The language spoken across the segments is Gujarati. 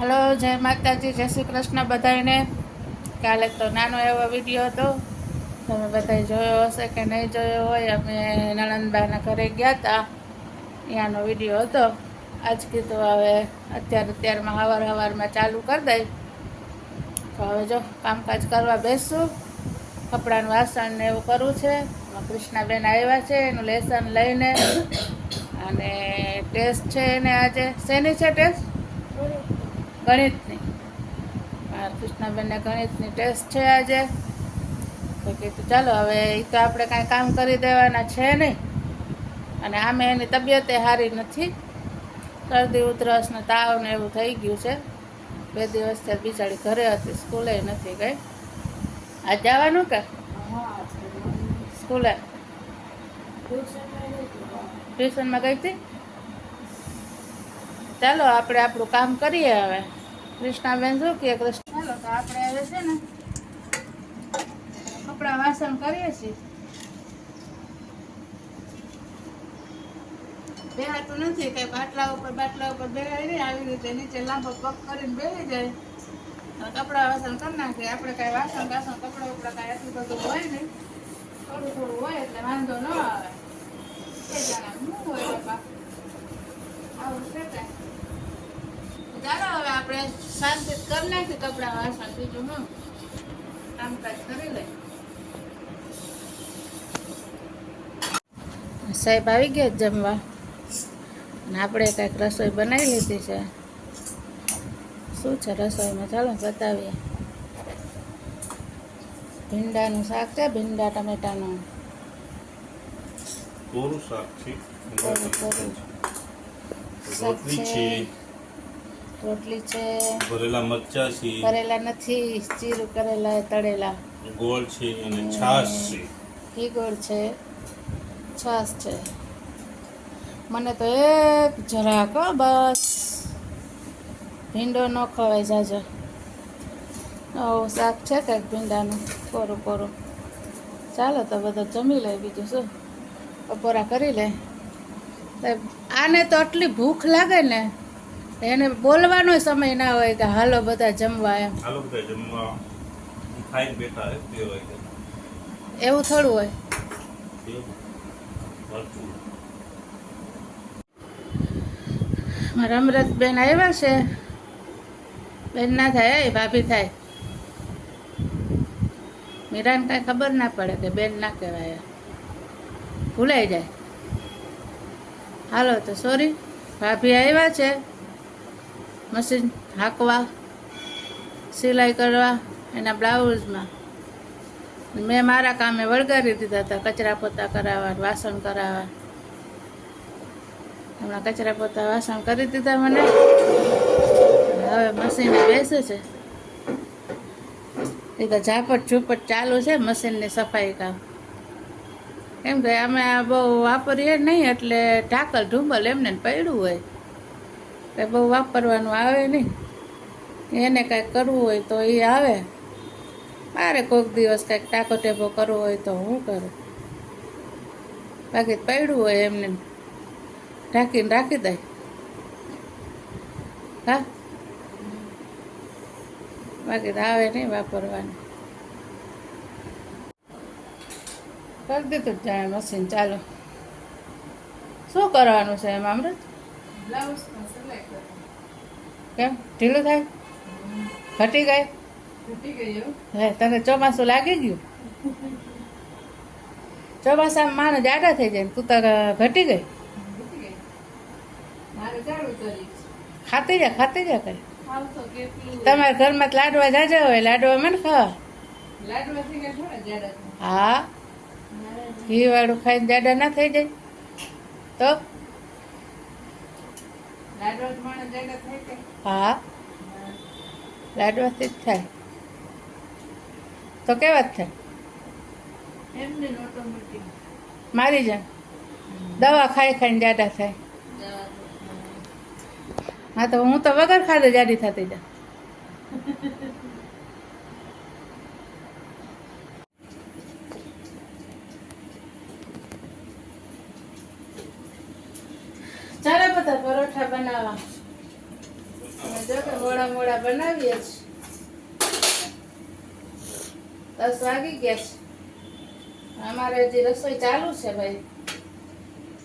હલો, જય માતાજી, જય શ્રી કૃષ્ણ બધાને કાલે તો નાનો એવો વીડિયો હતો. તમે બધાએ જોયો હશે કે નહીં જોયો હોય, અમે નણંદબાના ઘરે ગયા હતા ત્યાંનો વીડિયો હતો. આજ કીધું હવે અત્યારે અત્યારમાં હવાર હવારમાં ચાલુ કરી દઈ. તો હવે જો, કામકાજ કરવા બેસશું કપડાનું વાસણ ને એવું કરવું છે. કૃષ્ણાબેન આવ્યા છે, એનું લેસન લઈને. અને ટેસ્ટ છે એને આજે. શેની છે ટેસ્ટ? ગણિતની કૃષ્ણાબેનને ગણિતની ટેસ્ટ છે આજે. તો કીધું ચાલો હવે એ તો આપણે કાંઈ કામ કરી દેવાના છે નહીં. અને આમે એની તબિયતે સારી નથી. શરદી ઉધરસ ને તાવ ને એવું થઈ ગયું છે. બે દિવસ ત્યાં બિચારી ઘરે હતી સ્કૂલે નથી ગઈ. આજ જવાનું કે? સ્કૂલે? ટ્યુશનમાં ગઈ હતી? ચાલો, આપણે આપણું કામ કરીએ હવે. કૃષ્ણાબેન શું કે કૃષ્ણ ચાલો, તો આપણે હવે છે ને કપડાં વાસણ કરીએ છીએ. બેહાતું નથી, કઈ બાટલા ઉપર બાટલા ઉપર બેહાય નહીં, આવી રીતે નીચે લાંબો પગ કરીને બેહી જાય. કપડા વાસણ કરી નાખીએ. આપણે કાંઈ વાસણ વાસણ કપડાં ઉપડા કાંઈ એટલું બધું હોય નહીં. થોડું થોડું હોય એટલે વાંધો ન આવે. જાણે હોય બાપા આવું છે કાંઈ ચાલો હવે આપણે શાંતિ કરી નાખી કપડાં વાસણ બીજું હું કામકાજ કરી લે સાહેબ આવી ગયા જમવા? અને આપણે કંઈક રસોઈ બનાવી લીધી છે. શું છે રસોઈમાં? ચાલો બતાવીએ. ભીંડાનું શાક છે ભીંડા ટમેટાનું? કોરું શાક રોટલી છે. રોટલી છે ભરેલા મરચા છે કરેલા નથી ચીરું કરેલા તળેલા. ગોળ છે અને છાશ છે. ઘી ગોળ છે છાશ છે. મને તો એક જરાક હો બસ. ભીંડો ન ખવાય જાજો. આવું શાક છે કંઈક ભીંડાનું કોરું કોરું ચાલો તો બધું જમી લે બીજું શું? બપોરા કરી લે. આને તો આટલી ભૂખ લાગે ને. એને બોલવાનો સમય ના હોય કે હાલો બધા જમવા એમ. બધા જમવા. બેઠા એવું થોડું હોય. મારા અમરતબેન આવ્યા છે. બેન ના થાય એ ભાભી થાય. મીરાને કાંઈ ખબર ના પડે કે બેન ના કહેવાય. ભૂલાઈ જાય. હાલો તો સોરી ભાભી આવ્યા છે. મશીન હાંકવા, સિલાઈ કરવા એના બ્લાઉઝમાં. મેં મારા કામે વળગારી દીધા હતા, કચરા પોતા કરાવવા, વાસણ કરાવવા. હમણાં કચરા પોતા, વાસણ કરી દીધા મને. હવે મશીને બેસે છે. એ તો ઝાપટ ઝૂપટ ચાલુ છે મશીનની સફાઈ કામ. કેમ કે અમે બહુ વાપરીએ નહીં એટલે ઢાકલ ઢુંબલ એમને પડ્યું હોય. કે બહુ વાપરવાનું આવે નહીં. એને કાંઈક કરવું હોય તો એ આવે. મારે કોઈક દિવસ કાંઈક ટાકો ટેપો કરવો હોય તો હું કરું. બાકી પડ્યું હોય એમને. ઢાંકીને રાખી દે. હા? બાકી આવે નહીં વાપરવાનું. કરી દીધું જાણે મશીન, ચાલો. શું કરવાનું છે એમ, અમૃત? કેમ? ઢીલું થાય? ઘટી ગઈ? હે તને ચોમાસું લાગી ગયું? ચોમાસામાં માણસ જાડા થઈ જાય ને તું તારે ઘટી ગઈ? ખાતી જા ખાતી જા કઈ. તમારા ઘરમાં લાડવા જાજા હોય લાડવા મને ખાવા હા. ઘી વાળું ખાઈને જાડા ના થઈ જાય. તો? હા. લાડવાથી જ થાય. તો કેવા જ થાય? મારી જ દવા ખાઈ ખાઈને જાડા થાય. હા તો હું તો વગર ખાધે જાડી થતી જા ચાલો બધા પરોઠા બનાવવા. મોડા મોડા બનાવીએ જ. દસ વાગી ગયા છે. અમારે હજી રસોઈ ચાલુ છે ભાઈ.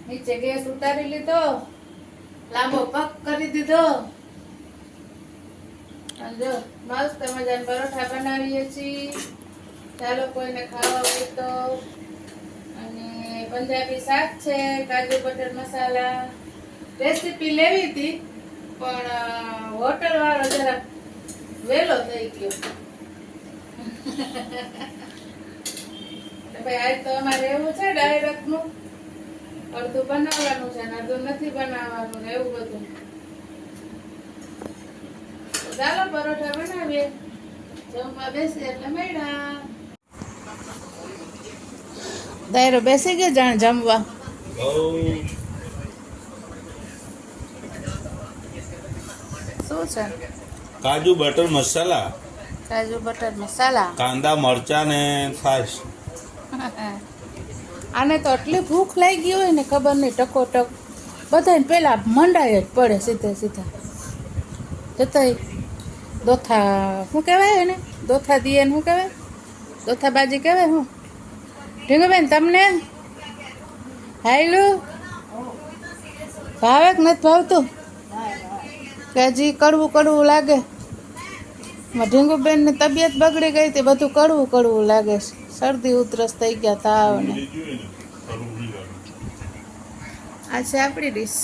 નીચે ગેસ ઉતારી લીધો. લાંબો પક કરી દીધો. જો મસ્ત મજાના પરોઠા બનાવીએ છીએ. ચાલો કોઈને ખાવા હોય તો. અને પંજાબી શાક છે, કાજુ બટર મસાલા. રેસીપી લેવી હતી પણ હોટલ વાળો જરા વેલો થઈ ગયો. ભાઈ આજ તો અમારે એવું છે ડાયરેક્ટનું અડધું બનાવવાનું છે ને અડધું નથી બનાવવાનું ને એવું બધું. ચાલો પરોઠા બનાવીએ. જમવા બેસીએ એટલે મેળા દાયરો બેસી ગયો જાણ જમવા? શું છે? કાજુ બટર મસાલા. કાજુ બટર મસાલા? કાંદા મરચા ને છાશ. આને તો એટલી ભૂખ લાગી હોય ને ખબર નહીં ટકો ટક બધાને પહેલાં મંડાય જ પડે સીધે સીધા. જતાય દોથા શું કહેવાય એને? દોથા દીએ શું કહેવાય? દોથા બાજી કહેવાય શું? ઢીંગુબેન તમને? હાયલું? ભાવે કે નથી ભાવતું? કે હજી કડવું કડવું લાગે. ઢીંગુબેનની તબિયત બગડી ગઈ તે બધું કડવું કડવું લાગે છે. શરદી ઉધરસ થઈ ગયા તાવ ને આ છે આપણી ડીશ.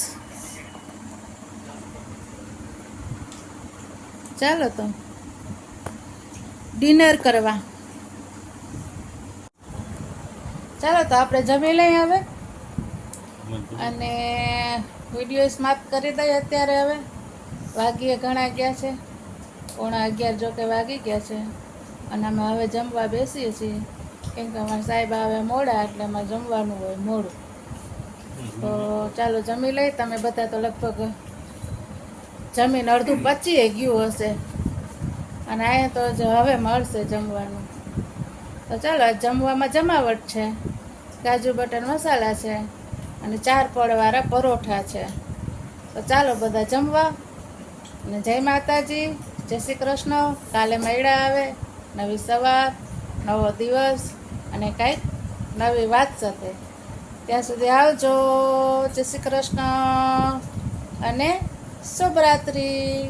ચાલો તો. ડિનર કરવા. ચાલો તો આપણે જમી લઈએ હવે. અને વીડિયો સમાપ્ત કરી દઈએ અત્યારે હવે. વાગીએ ઘણા ગયા છે? પોણા અગિયાર જોકે વાગી ગયા છે. અને અમે હવે જમવા બેસીએ છીએ. કેમ કે અમારા સાહેબ આવે મોડા, એટલે અમારે જમવાનું હોય મોડું. તો ચાલો જમી લઈ તમે બધા તો લગભગ જમીન અડધું પચીએ ગયું હશે. અને અહીંયા તો જ હવે મળશે જમવાનું. તો ચાલો જમવામાં જમાવટ છે. કાજુ, બટર, મસાલા છે. અને ચાર પડવાળા પરોઠા છે. તો ચાલો બધા જમવા. અને જય માતાજી, જય શ્રી કૃષ્ણ. કાલે મૈડા આવે, નવી સવાર, નવો દિવસ અને કંઈક નવી વાત સાથે. ત્યાં સુધી આવજો. જય શ્રી કૃષ્ણ. અને શુભરાત્રિ.